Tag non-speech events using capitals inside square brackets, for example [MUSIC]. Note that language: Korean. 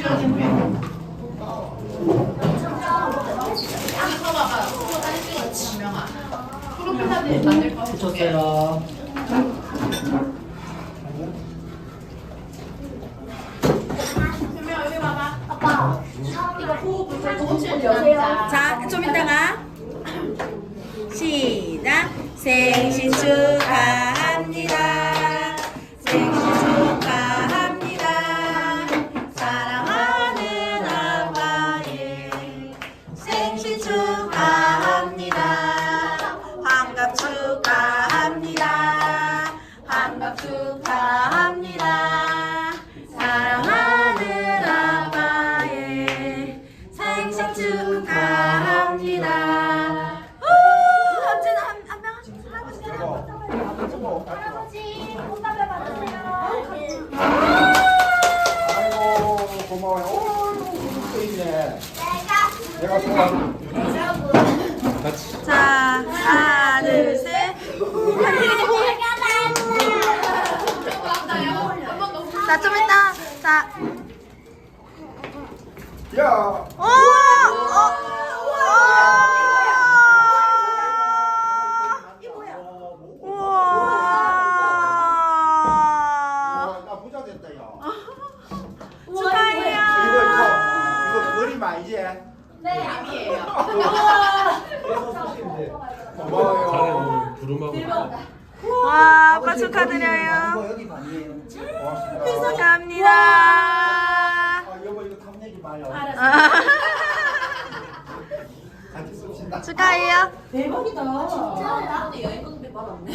붙였어요. 자, 좀 이따가 시작. 생신 축 축하합니다. 사랑하는 아빠의 생신 축하합니다. 우! 언제나 한, 한 명, 할아버지, 할아버지, 꽃다발 받으세요. 아이고 고마워요. 오, 또 있네. 내가 좋아하는 자, 하나, 둘, 셋. [LAUGHS] 자, 좀 이따. 자, 야. 오! 어! 우와! 나 부자 됐다 야. [LAUGHS] 축하해요. 이거 이거 이거 그림 아니지? 네, 아니에요. [LAUGHS] 고마워요. 부름하고 와, 아빠 축하드려요. 여기 많이에요. 고맙습니다. 축하합니다. 아 여보 이거 탐내지 마요. 아, 같이 씁시다. 축하해요. 진짜야? 여행 경비 받았네.